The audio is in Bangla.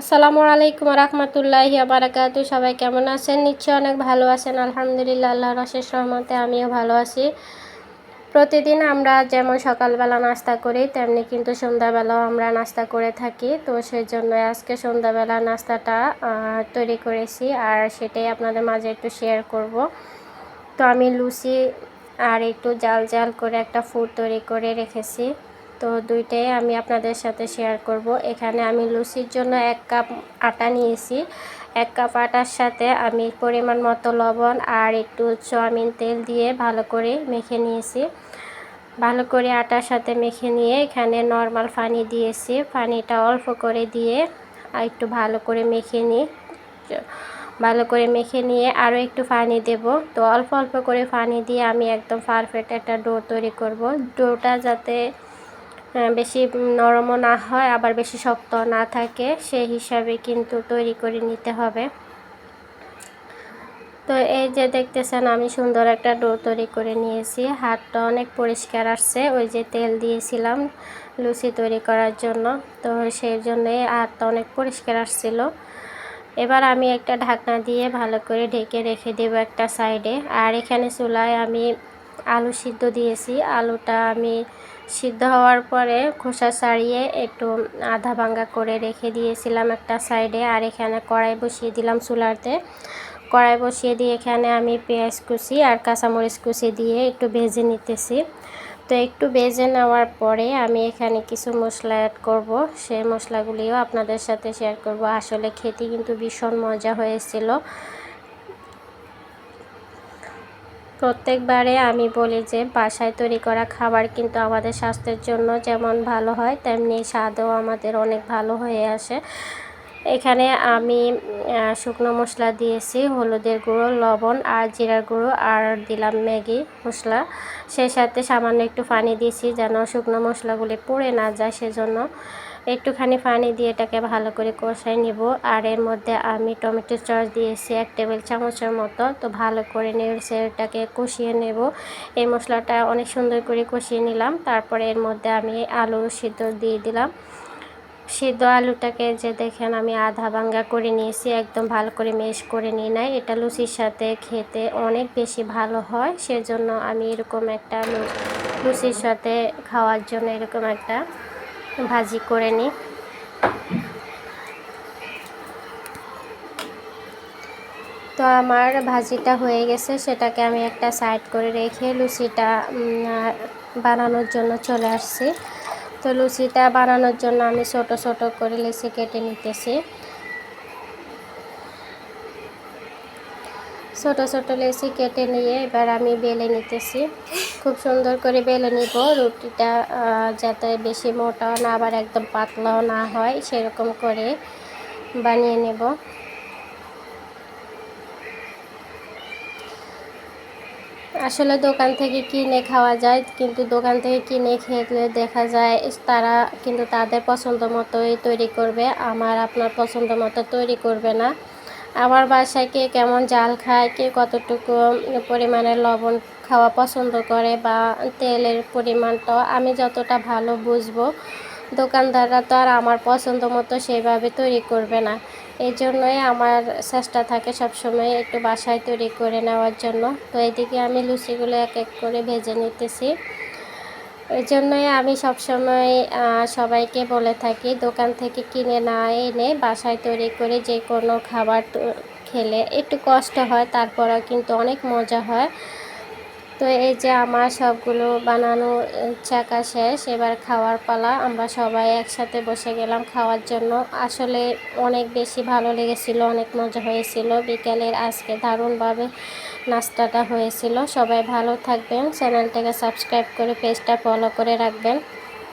আসসালামু আলাইকুম রহমতুল্লাহি বারাকাতু সবাই কেমন আছেন? নিশ্চয়ই অনেক ভালো আছেন। আলহামদুলিল্লাহ আল্লাহ রশেষ রহমতে আমিও ভালো আছি। প্রতিদিন আমরা যেমন সকালবেলা নাস্তা করি, তেমনি কিন্তু সন্ধ্যাবেলাও আমরা নাস্তা করে থাকি। তো সেই জন্য আজকে সন্ধ্যাবেলা নাস্তাটা তৈরি করেছি। আর সেটাই আপনাদের মাঝে একটু শেয়ার করব। তো আমি লুচি আর একটু জাল জাল করে একটা ফুড তৈরি করে রেখেছি। তো দুইটাই আমি আপনাদের সাথে শেয়ার করব। এখানে আমি লুচির জন্য এক কাপ আটা নিয়েছি। এক কাপ আটার সাথে আমি পরিমাণ মতো লবণ আর একটু চাউমিন তেল দিয়ে ভালো করে মেখে নিয়েছি। ভালো করে আটার সাথে মেখে নিয়ে এখানে নর্মাল পানি দিয়েছি। পানিটা অল্প করে দিয়ে আর একটু ভালো করে মেখে নিই। ভালো করে মেখে নিয়ে আরও একটু পানি দেব। তো অল্প অল্প করে পানি দিয়ে আমি একদম পারফেক্ট একটা ডো তৈরি করব। ডোটা যাতে বেশি নরমও না হয়, আবার বেশি শক্ত না থাকে, সেই হিসাবে কিন্তু তৈরি করে নিতে হবে। তো এই যে দেখতেছেন, আমি সুন্দর একটা ডো তৈরি করে নিয়েছি। হাতটা অনেক পরিষ্কার আসছে, ওই যে তেল দিয়েছিলাম লুচি তৈরি করার জন্য। তো সেই জন্যে হাতটা অনেক পরিষ্কার আসছিল। এবার আমি একটা ঢাকনা দিয়ে ভালো করে ঢেকে রেখে দেবো একটা সাইডে। আর এখানে চুলায় আমি আলু সিদ্ধ দিয়েছি। আলুটা আমি সিদ্ধ হওয়ার পরে খোসা ছাড়িয়ে একটু আধা ভাঙ্গা করে রেখে দিয়েছিলাম একটা সাইডে আর এখানে কড়াই বসিয়ে দিলাম চুলাতে। কড়াই বসিয়ে দিয়ে এখানে আমি পেঁয়াজ কুচি আর কাঁচামরিচ কুচি দিয়ে একটু ভেজে নিতেছি। তো একটু ভেজে নেওয়ার পরে আমি এখানে কিছু মশলা অ্যাড করব। সেই মশলাগুলিও আপনাদের সাথে শেয়ার করব। আসলে খেতে কিন্তু ভীষণ মজা হয়েছিল। প্রত্যেকবারে আমি বলি যে, বাসায় তৈরি করা খাবার কিন্তু আমাদের স্বাস্থ্যের জন্য যেমন ভালো হয়, তেমনি স্বাদও আমাদের অনেক ভালো হয়ে আসে। এখানে আমি শুকনো মশলা দিয়েছি, হলুদের গুঁড়ো, লবণ আর জিরার গুঁড়ো আর দিলাম ম্যাগি মশলা। সেই সাথে সামান্য একটু পানি দিয়েছি যেন শুকনো মশলাগুলি পড়ে না যায় সেজন্য। একটুখানি পানি দিয়ে এটাকে ভালো করে কষাই নিব। আর এর মধ্যে আমি টমেটো সস দিয়েছি এক টেবিল চামচের মতো। তো ভালো করে নেড়ে এটাকে কষিয়ে নেব। এই মশলাটা অনেক সুন্দর করে কষিয়ে নিলাম। তারপরে এর মধ্যে আমি আলু সিদ্ধ দিয়ে দিলাম। সিদ্ধ আলুটাকে যে দেখেন আমি আধা ভাঙ্গা করে নিয়েছি, একদম ভালো করে মেশ করে নিয়ে নাই। এটা লুচির সাথে খেতে অনেক বেশি ভালো হয়। সেজন্য আমি এরকম একটা লুচির সাথে খাওয়ার জন্য এরকম একটা ভাজি করে নিই তো আমার ভাজিটা হয়ে গেছে, সেটাকে আমি একটা সাইড করে রেখে লুচিটা বানানোর জন্য চলে আসছি। তো লুচিটা বানানোর জন্য আমি ছোট ছোট করে লুচি কেটে নিতেছি। ছোট ছোট লেসি কেটে নিয়ে এবার আমি বেলে নিতেছি। খুব সুন্দর করে বেলে নিব। রুটিটা যাতে বেশি মোটাও না, আবার একদম পাতলাও না হয়, সেরকম করে বানিয়ে নেব। আসলে দোকান থেকে কিনে খাওয়া যায়, কিন্তু দোকান থেকে কিনে খেলে দেখা যায়, তারা কিন্তু তাদের পছন্দ মতোই তৈরি করবে। আমার আপনার পছন্দ মতো তৈরি করবে না। আমার বাসায় কে কেমন জাল খায়, কে কতটুকু পরিমাণের লবণ খাওয়া পছন্দ করে বা তেলের পরিমাণটা আমি যতটা ভালো বুঝব, দোকানদাররা তো আর আমার পছন্দ মতো সেইভাবে তৈরি করবে না। এই জন্যই আমার চেষ্টা থাকে সবসময় একটু বাসায় তৈরি করে নেওয়ার জন্য। তো এদিকে আমি লুচিগুলো এক এক করে ভেজে নিতেছি। ওই জন্যই আমি সবসময় সবাইকে বলে থাকি, দোকান থেকে কিনে না এনে বাসায় তৈরি করে যে কোনো খাবার খেলে একটু কষ্ট হয়, তারপরেও কিন্তু অনেক মজা হয়। তো এই যে আমার সবগুলো বানানো চাকা শেষ, এবার খাওয়ার পালা। আমরা সবাই একসাথে বসে গেলাম খাওয়ার জন্য। আসলে অনেক বেশি ভালো লেগেছিল, অনেক মজা হয়েছিল। বিকেলের আজকে দারুণভাবে নাস্তাটা হয়েছিল। সবাই ভালো থাকবেন। চ্যানেলটাকে সাবস্ক্রাইব করে পেজটা ফলো করে রাখবেন।